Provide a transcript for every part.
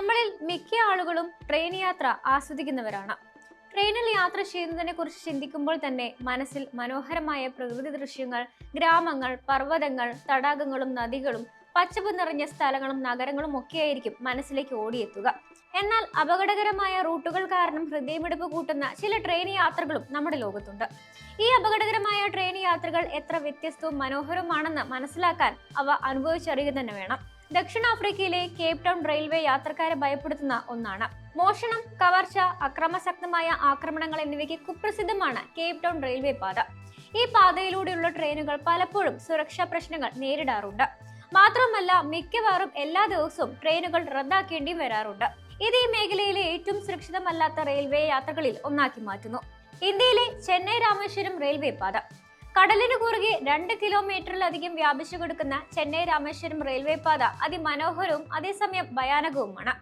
നമ്മളിൽ മിക്ക ആളുകളും ട്രെയിൻ യാത്ര ആസ്വദിക്കുന്നവരാണ്. ട്രെയിനിൽ യാത്ര ചെയ്യുന്നതിനെ കുറിച്ച് ചിന്തിക്കുമ്പോൾ തന്നെ മനസ്സിൽ മനോഹരമായ പ്രകൃതി ദൃശ്യങ്ങൾ ഗ്രാമങ്ങൾ പർവതങ്ങൾ തടാകങ്ങളും നദികളും പച്ചപ്പ് നിറഞ്ഞ സ്ഥലങ്ങളും നഗരങ്ങളും ഒക്കെയായിരിക്കും മനസ്സിലേക്ക് ഓടിയെത്തുക. എന്നാൽ അപകടകരമായ റൂട്ടുകൾ കാരണം ഹൃദയമിടിപ്പ് കൂട്ടുന്ന ചില ട്രെയിൻ യാത്രകളും നമ്മുടെ ലോകത്തുണ്ട്. ഈ അപകടകരമായ ട്രെയിൻ യാത്രകൾ എത്ര വ്യത്യസ്തവും മനോഹരവുമാണെന്ന് മനസ്സിലാക്കാൻ അവ അനുഭവിച്ചറിയുക തന്നെ വേണം. ദക്ഷിണാഫ്രിക്കയിലെ കേപ് ടൗൺ റെയിൽവേ യാത്രക്കാരെ ഭയപ്പെടുത്തുന്ന ഒന്നാണ്. മോഷണം കവർച്ച അക്രമശക്തമായ ആക്രമണങ്ങൾ എന്നിവയ്ക്ക് കുപ്രസിദ്ധമാണ് കേപ് ടൗൺ റെയിൽവേ പാത. ഈ പാതയിലൂടെയുള്ള ട്രെയിനുകൾ പലപ്പോഴും സുരക്ഷാ പ്രശ്നങ്ങൾ നേരിടാറുണ്ട്. മാത്രമല്ല മിക്കവാറും എല്ലാ ദിവസവും ട്രെയിനുകൾ റദ്ദാക്കേണ്ടി വരാറുണ്ട്. ഇത് ഈ മേഖലയിലെ ഏറ്റവും സുരക്ഷിതമല്ലാത്ത റെയിൽവേ യാത്രകളിൽ ഒന്നാക്കി മാറ്റുന്നു. ഇന്ത്യയിലെ ചെന്നൈ രാമേശ്വരം റെയിൽവേ പാത. കടലിന് കുറുകെ രണ്ട് കിലോമീറ്ററിലധികം വ്യാപിച്ചു കിടക്കുന്ന ചെന്നൈ രാമേശ്വരം റെയിൽവേ പാത അതിമനോഹരവും അതേസമയം ഭയാനകവുമാണ്.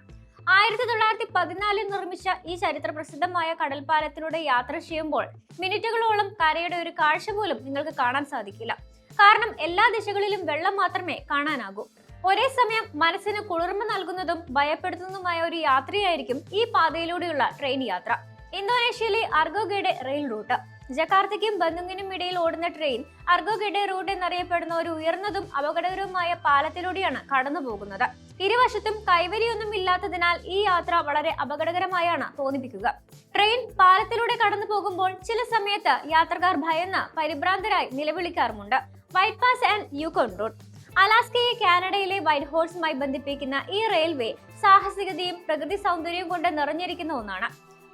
ആയിരത്തി തൊള്ളായിരത്തി പതിനാലിൽ നിർമ്മിച്ച ഈ ചരിത്ര പ്രസിദ്ധമായ കടൽപ്പാലത്തിലൂടെ യാത്ര ചെയ്യുമ്പോൾ മിനിറ്റുകളോളം കരയുടെ ഒരു കാഴ്ച പോലും നിങ്ങൾക്ക് കാണാൻ സാധിക്കില്ല. കാരണം എല്ലാ ദിശകളിലും വെള്ളം മാത്രമേ കാണാനാകൂ. ഒരേ സമയം മനസ്സിന് കുളിർമ നൽകുന്നതും ഭയപ്പെടുത്തുന്നതുമായ ഒരു യാത്രയായിരിക്കും ഈ പാതയിലൂടെയുള്ള ട്രെയിൻ യാത്ര. ഇന്തോനേഷ്യയിലെ അർഗോഗയുടെ റെയിൽ റൂട്ട്. ജക്കാർത്തയ്ക്കും ബന്ദുങ്ങിനും ഇടയിൽ ഓടുന്ന ട്രെയിൻ അർഗോഗിഡെ റൂട്ട് എന്നറിയപ്പെടുന്ന ഒരു ഉയർന്നതും അപകടകരവുമായ പാലത്തിലൂടെയാണ് കടന്നു പോകുന്നത് ഇരുവശത്തും കൈവരിയൊന്നും ഇല്ലാത്തതിനാൽ ഈ യാത്ര വളരെ അപകടകരമായാണ് തോന്നിപ്പിക്കുക. ട്രെയിൻ പാലത്തിലൂടെ കടന്നു പോകുമ്പോൾ ചില സമയത്ത് യാത്രക്കാർ ഭയന്ന് പരിഭ്രാന്തരായി നിലവിളിക്കാറുമുണ്ട്. White Pass and Yukon route അലാസ്കയെ കാനഡയിലെ വൈറ്റ് ഹോഴ്സുമായി ബന്ധിപ്പിക്കുന്ന ഈ റെയിൽവേ സാഹസികതയും പ്രകൃതി സൗന്ദര്യവും കൊണ്ട് നിറഞ്ഞിരിക്കുന്ന ഒന്നാണ്.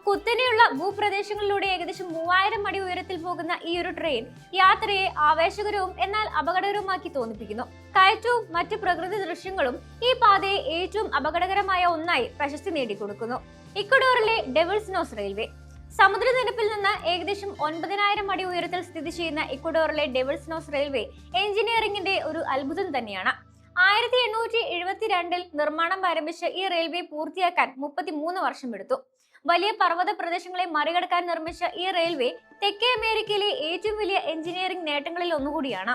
കുത്തനെയുള്ള ഭൂപ്രദേശങ്ങളിലൂടെ ഏകദേശം മൂവായിരം അടി ഉയരത്തിൽ പോകുന്ന ഈ ഒരു ട്രെയിൻ യാത്രയെ ആവേശകരവും എന്നാൽ അപകടകരവുമാക്കി തോന്നിപ്പിക്കുന്നു. കയറ്റവും മറ്റ് പ്രകൃതി ദൃശ്യങ്ങളും ഈ പാതയെ ഏറ്റവും അപകടകരമായ ഒന്നായി പ്രശസ്തി നേടിക്കൊടുക്കുന്നു. ഇക്വഡോറിലെ ഡെവിൾസ് നോസ് റെയിൽവേ സമുദ്രനിരപ്പിൽ നിന്ന് ഏകദേശം ഒൻപതിനായിരം അടി ഉയരത്തിൽ സ്ഥിതി ചെയ്യുന്ന ഇക്വഡോറിലെ ഡെവിൾസ് നോസ് റെയിൽവേ എഞ്ചിനീയറിംഗിന്റെ ഒരു അത്ഭുതം തന്നെയാണ്. ആയിരത്തി എണ്ണൂറ്റി എഴുപത്തിരണ്ടിൽ നിർമ്മാണം ആരംഭിച്ച ഈ റെയിൽവേ പൂർത്തിയാക്കാൻ മുപ്പത്തിമൂന്ന് വർഷം എടുത്തു വലിയ പർവത പ്രദേശങ്ങളെ മറികടക്കാൻ നിർമ്മിച്ച ഈ റെയിൽവേ തെക്കേ അമേരിക്കയിലെ ഏറ്റവും വലിയ എഞ്ചിനീയറിംഗ് നേട്ടങ്ങളിൽ ഒന്നുകൂടിയാണ്.